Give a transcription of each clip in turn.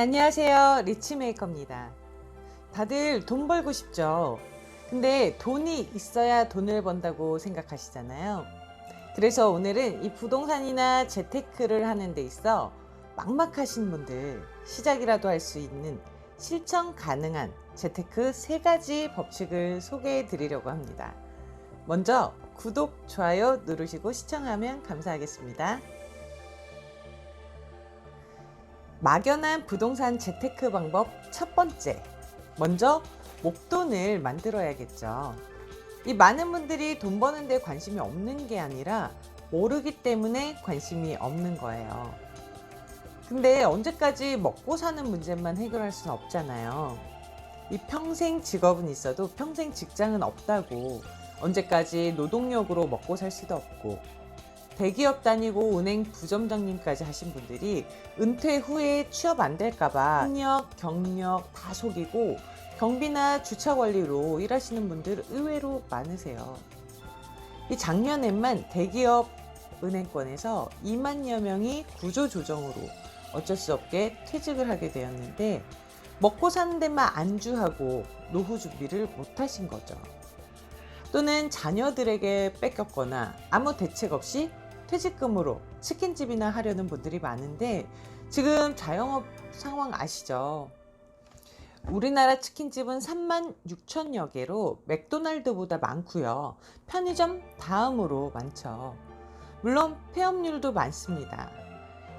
안녕하세요. 리치메이커입니다. 다들 돈 벌고 싶죠? 근데 돈이 있어야 돈을 번다고 생각하시잖아요. 그래서 오늘은 이 부동산이나 재테크를 하는 데 있어 막막하신 분들 시작이라도 할 수 있는 실천 가능한 재테크 세 가지 법칙을 소개해 드리려고 합니다. 먼저 구독, 좋아요 누르시고 시청하면 감사하겠습니다. 막연한 부동산 재테크 방법 첫 번째. 먼저 목돈을 만들어야겠죠. 이 많은 분들이 돈 버는 데 관심이 없는 게 아니라 모르기 때문에 관심이 없는 거예요. 근데 언제까지 먹고 사는 문제만 해결할 수는 없잖아요. 이 평생 직업은 있어도 평생 직장은 없다고 언제까지 노동력으로 먹고 살 수도 없고 대기업 다니고 은행 부점장님까지 하신 분들이 은퇴 후에 취업 안 될까봐 학력, 경력 다 속이고 경비나 주차 관리로 일하시는 분들 의외로 많으세요. 이 작년에만 대기업 은행권에서 2만여 명이 구조조정으로 어쩔 수 없게 퇴직을 하게 되었는데 먹고 사는 데만 안주하고 노후 준비를 못 하신 거죠. 또는 자녀들에게 뺏겼거나 아무 대책 없이 퇴직금으로 치킨집이나 하려는 분들이 많은데 지금 자영업 상황 아시죠? 우리나라 치킨집은 3만 6천여 개로 맥도날드보다 많고요. 편의점 다음으로 많죠. 물론 폐업률도 많습니다.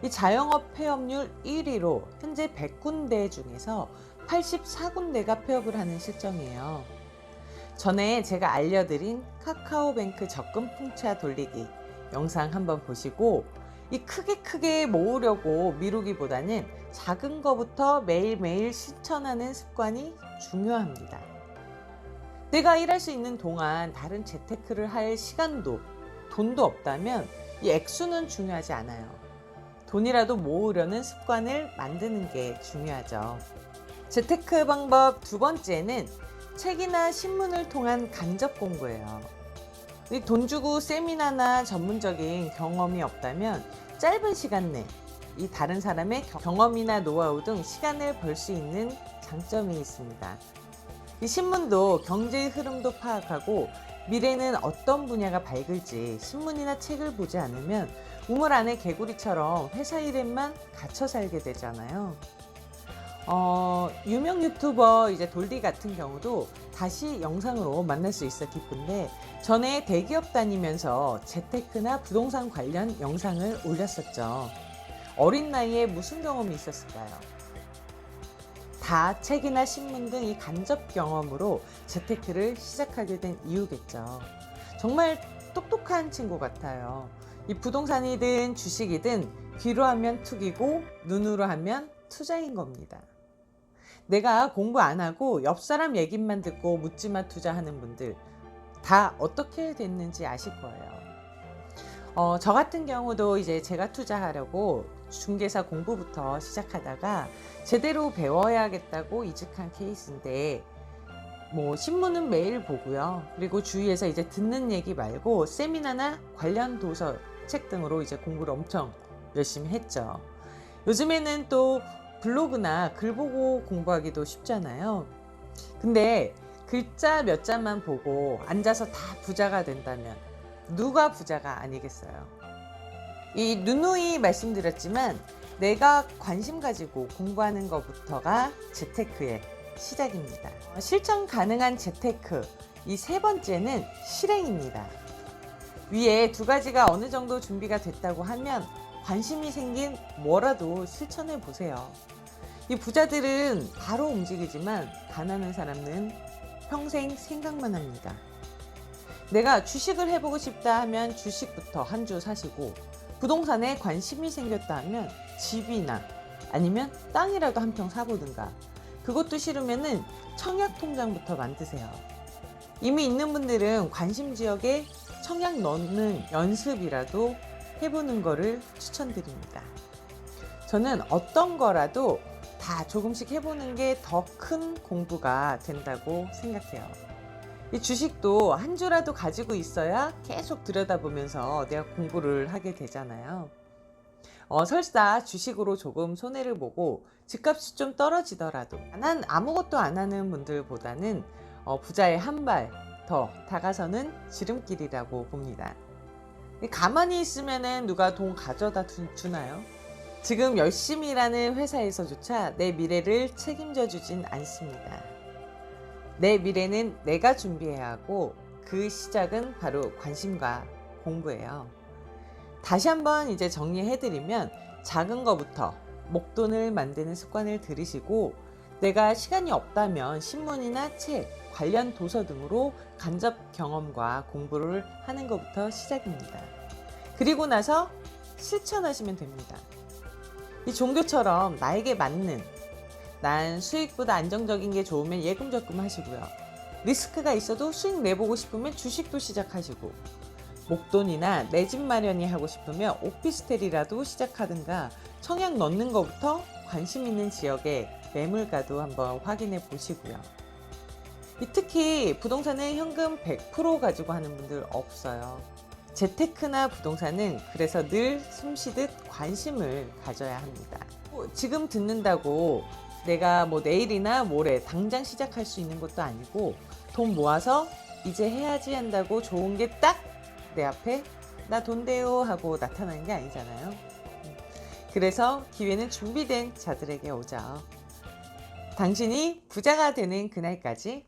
이 자영업 폐업률 1위로 현재 100군데 중에서 84군데가 폐업을 하는 실정이에요. 전에 제가 알려드린 카카오뱅크 적금 풍차 돌리기 영상 한번 보시고 이 크게 크게 모으려고 미루기보다는 작은 거부터 매일매일 실천하는 습관이 중요합니다. 내가 일할 수 있는 동안 다른 재테크를 할 시간도 돈도 없다면 이 액수는 중요하지 않아요. 돈이라도 모으려는 습관을 만드는 게 중요하죠. 재테크 방법 두 번째는 책이나 신문을 통한 간접 공부예요. 돈 주고 세미나나 전문적인 경험이 없다면 짧은 시간 내 이 다른 사람의 경험이나 노하우 등 시간을 벌 수 있는 장점이 있습니다. 이 신문도 경제의 흐름도 파악하고 미래는 어떤 분야가 밝을지 신문이나 책을 보지 않으면 우물 안의 개구리처럼 회사 일에만 갇혀 살게 되잖아요. 어, 유명 유튜버 이제 돌디 같은 경우도 다시 영상으로 만날 수 있어 기쁜데 전에 대기업 다니면서 재테크나 부동산 관련 영상을 올렸었죠. 어린 나이에 무슨 경험이 있었을까요? 다 책이나 신문 등 이 간접 경험으로 재테크를 시작하게 된 이유겠죠. 정말 똑똑한 친구 같아요. 이 부동산이든 주식이든 귀로 하면 투기고 눈으로 하면 투자인 겁니다. 내가 공부 안 하고 옆 사람 얘기만 듣고 묻지마 투자하는 분들 다 어떻게 됐는지 아실 거예요. 어, 저 같은 경우도 이제 제가 투자하려고 중개사 공부부터 시작하다가 제대로 배워야겠다고 이직한 케이스인데 뭐 신문은 매일 보고요. 그리고 주위에서 이제 듣는 얘기 말고 세미나나 관련 도서 책 등으로 이제 공부를 엄청 열심히 했죠. 요즘에는 또 블로그나 글 보고 공부하기도 쉽잖아요. 근데 글자 몇 자만 보고 앉아서 다 부자가 된다면 누가 부자가 아니겠어요? 이 누누이 말씀드렸지만 내가 관심 가지고 공부하는 것부터가 재테크의 시작입니다. 실천 가능한 재테크 이 세 번째는 실행입니다. 위에 두 가지가 어느 정도 준비가 됐다고 하면 관심이 생긴 뭐라도 실천해 보세요. 이 부자들은 바로 움직이지만 가난한 사람은 평생 생각만 합니다. 내가 주식을 해보고 싶다 하면 주식부터 한 주 사시고 부동산에 관심이 생겼다 하면 집이나 아니면 땅이라도 한 평 사보든가 그것도 싫으면은 청약 통장부터 만드세요. 이미 있는 분들은 관심 지역에 청약 넣는 연습이라도 해보는 거를 추천드립니다. 저는 어떤 거라도 다 조금씩 해보는 게 더 큰 공부가 된다고 생각해요. 이 주식도 한 주라도 가지고 있어야 계속 들여다보면서 내가 공부를 하게 되잖아요. 어, 설사 주식으로 조금 손해를 보고 집값이 좀 떨어지더라도 난 아무것도 안 하는 분들보다는 어, 부자의 한 발 더 다가서는 지름길이라고 봅니다. 가만히 있으면은 누가 돈 가져다 주- 주나요? 지금 열심히 일하는 회사에서조차 내 미래를 책임져 주진 않습니다. 내 미래는 내가 준비해야 하고 그 시작은 바로 관심과 공부예요. 다시 한번 이제 정리해드리면 작은 거부터 목돈을 만드는 습관을 들이시고 내가 시간이 없다면 신문이나 책, 관련 도서 등으로 간접 경험과 공부를 하는 것부터 시작입니다. 그리고 나서 실천하시면 됩니다. 이 종교처럼 나에게 맞는 난 수익보다 안정적인 게 좋으면 예금 적금 하시고요. 리스크가 있어도 수익 내보고 싶으면 주식도 시작하시고 목돈이나 내 집 마련이 하고 싶으면 오피스텔이라도 시작하든가 청약 넣는 것부터 관심 있는 지역의 매물가도 한번 확인해 보시고요. 이 특히 부동산은 현금 100% 가지고 하는 분들 없어요. 재테크나 부동산은 그래서 늘 숨쉬듯 관심을 가져야 합니다. 뭐 지금 듣는다고 내가 뭐 내일이나 모레 당장 시작할 수 있는 것도 아니고 돈 모아서 이제 해야지 한다고 좋은 게 딱 내 앞에 나 돈 돼요 하고 나타나는 게 아니잖아요. 음. 그래서 기회는 준비된 자들에게 오죠. 당신이 부자가 되는 그날까지